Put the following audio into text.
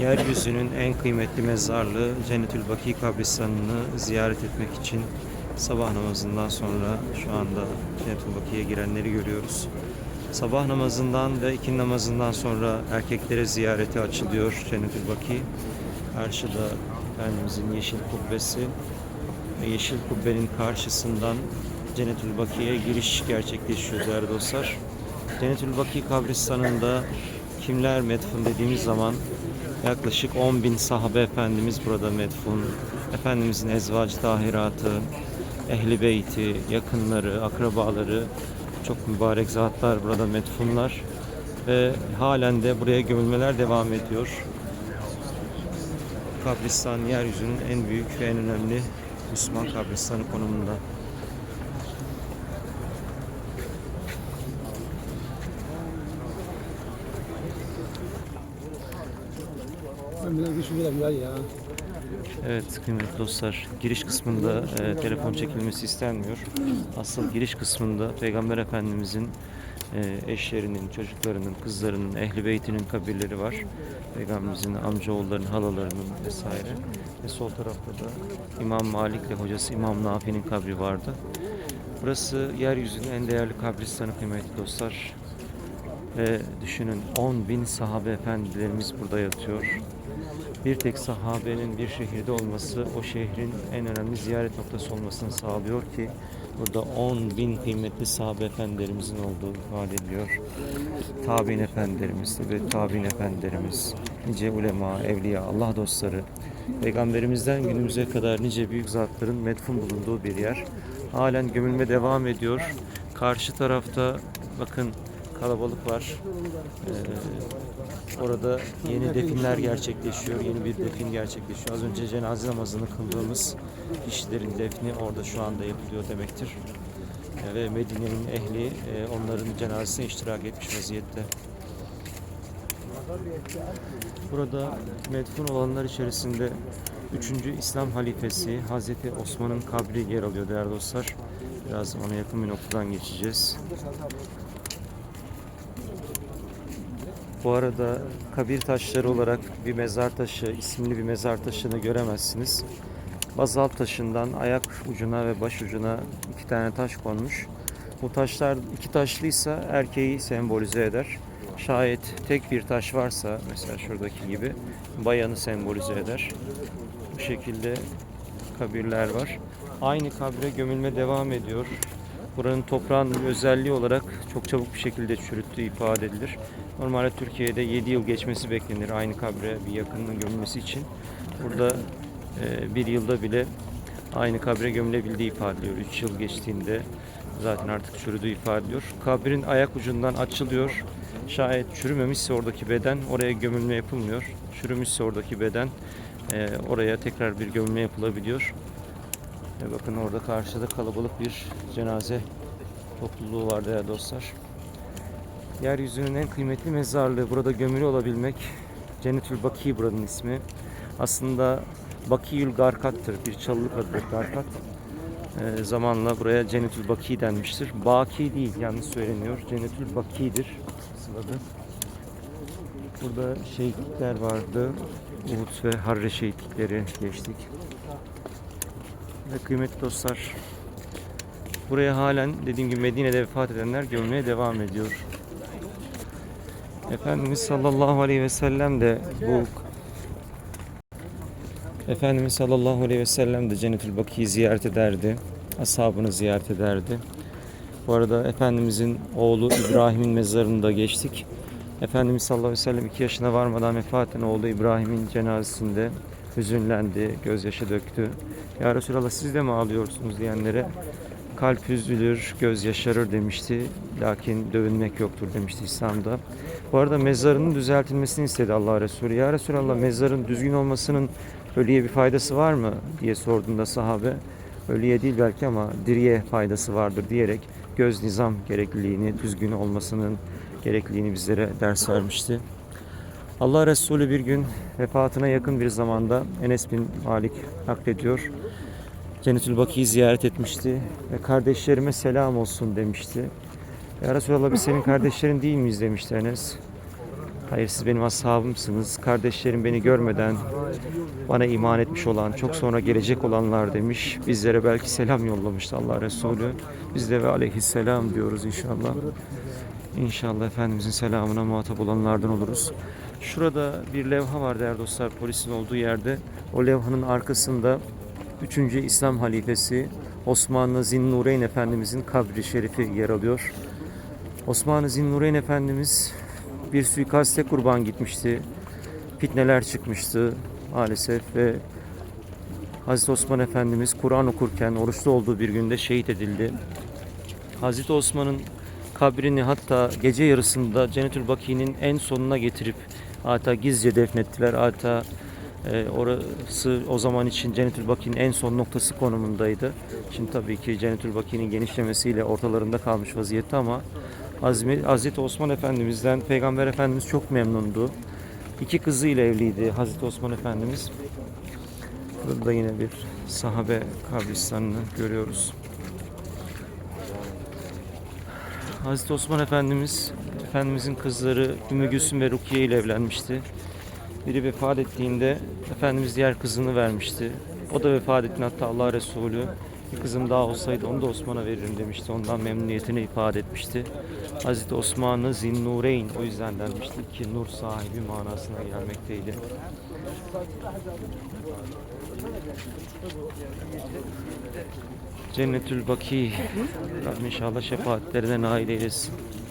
Yeryüzünün en kıymetli mezarlığı Cennetül Baki kabristanını ziyaret etmek için sabah namazından sonra şu anda Cennetül Baki'ye girenleri görüyoruz. Sabah namazından ve ikindi namazından sonra erkeklere ziyareti açılıyor Cennetül Baki. Karşıda Efendimizin yeşil kubbesi yeşil kubbenin karşısından Cennetül Baki'ye giriş gerçekleşiyor değerli dostlar. Cennetül Baki kabristanında kimler metfun dediğimiz zaman yaklaşık 10 bin sahabe efendimiz burada metfun. Efendimizin ezvacı tahiratı, ehli beyti, yakınları, akrabaları çok mübarek zatlar burada metfunlar ve halen de buraya gömülmeler devam ediyor. Kabristan yeryüzünün en büyük ve en önemli Müslüman kabristanı konumunda. Ben bile güçlü güzel ya. Evet kıymetli dostlar giriş kısmında e, telefon çekilmesi istenmiyor. Asıl giriş kısmında Peygamber Efendimizin e, eşlerinin, çocuklarının, kızlarının, ehli beytinin kabirleri var. Peygamberimizin amcaoğullarının, halalarının vesaire. Ve sol tarafta da İmam Malik ve hocası İmam Nafi'nin kabri vardı. Burası yeryüzünün en değerli kabristanı kıymetli dostlar. Ve düşünün 10 bin sahabe efendilerimiz burada yatıyor. Bir tek sahabenin bir şehirde olması o şehrin en önemli ziyaret noktası olmasını sağlıyor ki burada 10 bin kıymetli sahabe efendilerimizin olduğu ifade ediliyor. Tabi'in efendilerimiz ve tabi'in efendilerimiz, nice ulema, evliya, Allah dostları, Peygamberimizden günümüze kadar nice büyük zatların metfun bulunduğu bir yer. Halen gömülme devam ediyor. Karşı tarafta bakın kalabalık var. Ee, orada yeni definler gerçekleşiyor. Yeni bir defin gerçekleşiyor. Az önce cenaze namazını kıldığımız kişilerin defni orada şu anda yapılıyor demektir. Ee, ve Medine'nin ehli e, onların cenazesine iştirak etmiş vaziyette. Burada medfun olanlar içerisinde 3. İslam halifesi Hazreti Osman'ın kabri yer alıyor değerli dostlar. Biraz ona yakın bir noktadan geçeceğiz. Bu arada kabir taşları olarak bir mezar taşı, isimli bir mezar taşını göremezsiniz. Bazalt taşından ayak ucuna ve baş ucuna iki tane taş konmuş. Bu taşlar iki taşlıysa erkeği sembolize eder. Şayet tek bir taş varsa mesela şuradaki gibi bayanı sembolize eder. Bu şekilde kabirler var. Aynı kabre gömülme devam ediyor. Buranın toprağın özelliği olarak çok çabuk bir şekilde çürüttüğü ifade edilir. Normalde Türkiye'de 7 yıl geçmesi beklenir aynı kabre bir yakının gömülmesi için. Burada e, bir yılda bile aynı kabre gömülebildiği ifade ediliyor. 3 yıl geçtiğinde zaten artık çürüdüğü ifade ediliyor. Kabrin ayak ucundan açılıyor. Şayet çürümemişse oradaki beden oraya gömülme yapılmıyor. Çürümüşse oradaki beden e, oraya tekrar bir gömülme yapılabiliyor. Ve bakın orada karşıda kalabalık bir cenaze topluluğu var değerli dostlar. Yeryüzünün en kıymetli mezarlığı burada gömülü olabilmek. Cennetül Baki buranın ismi. Aslında Bakiyül Garkat'tır. Bir çalılık adıdır Garkat. Ee, zamanla buraya Cennetül Baki denmiştir. Baki değil yanlış söyleniyor. Cennetül Baki'dir. adı. Burada şehitlikler vardı. Uhud ve Harre şehitlikleri geçtik. Ve kıymetli dostlar buraya halen dediğim gibi Medine'de vefat edenler gömmeye devam ediyor. Efendimiz sallallahu aleyhi ve sellem de bu Efendimiz sallallahu aleyhi ve sellem de Cennetül Baki'yi ziyaret ederdi. Ashabını ziyaret ederdi. Bu arada Efendimizin oğlu İbrahim'in mezarını da geçtik. Efendimiz sallallahu aleyhi ve sellem 2 yaşına varmadan vefat eden oğlu İbrahim'in cenazesinde hüzünlendi, gözyaşı döktü. Ya Resulallah siz de mi ağlıyorsunuz diyenlere kalp üzülür, göz yaşarır demişti. Lakin dövünmek yoktur demişti İslam'da. Bu arada mezarının düzeltilmesini istedi Allah Resulü. Ya Resulallah mezarın düzgün olmasının ölüye bir faydası var mı diye sorduğunda sahabe ölüye değil belki ama diriye faydası vardır diyerek göz nizam gerekliliğini, düzgün olmasının gerekliliğini bizlere ders vermişti. Allah Resulü bir gün vefatına yakın bir zamanda Enes bin Malik naklediyor. Cennetül Baki'yi ziyaret etmişti ve kardeşlerime selam olsun demişti. Ya Resulallah biz senin kardeşlerin değil miyiz demişti Enes. Hayır siz benim ashabımsınız. Kardeşlerim beni görmeden bana iman etmiş olan, çok sonra gelecek olanlar demiş. Bizlere belki selam yollamıştı Allah Resulü. Biz de ve aleyhisselam diyoruz inşallah. İnşallah Efendimizin selamına muhatap olanlardan oluruz. Şurada bir levha var değerli dostlar polisin olduğu yerde. O levhanın arkasında 3. İslam halifesi Osmanlı Zinnureyn Efendimizin kabri şerifi yer alıyor. Osmanlı Zinnureyn Efendimiz bir suikaste kurban gitmişti. Fitneler çıkmıştı maalesef ve Hazreti Osman Efendimiz Kur'an okurken oruçlu olduğu bir günde şehit edildi. Hazreti Osman'ın kabrini hatta gece yarısında Cennetül Baki'nin en sonuna getirip hatta gizlice defnettiler. Hatta e, orası o zaman için Cennetül Baki'nin en son noktası konumundaydı. Şimdi tabii ki Cennetül Baki'nin genişlemesiyle ortalarında kalmış vaziyette ama Hazmi, Hazreti Osman Efendimiz'den Peygamber Efendimiz çok memnundu. İki kızıyla evliydi Hazreti Osman Efendimiz. Burada da yine bir sahabe kabristanını görüyoruz. Hazreti Osman Efendimiz, Efendimizin kızları Ümmü Gülsüm ve Rukiye ile evlenmişti. Biri vefat ettiğinde Efendimiz diğer kızını vermişti. O da vefat ettiğinde hatta Allah Resulü bir kızım daha olsaydı onu da Osman'a veririm demişti. Ondan memnuniyetini ifade etmişti. Hazreti Osman'ı Zinnureyn o yüzden denmişti ki nur sahibi manasına gelmekteydi. Cennetül Baki Rabbim inşallah şefaatlerine nail eylesin.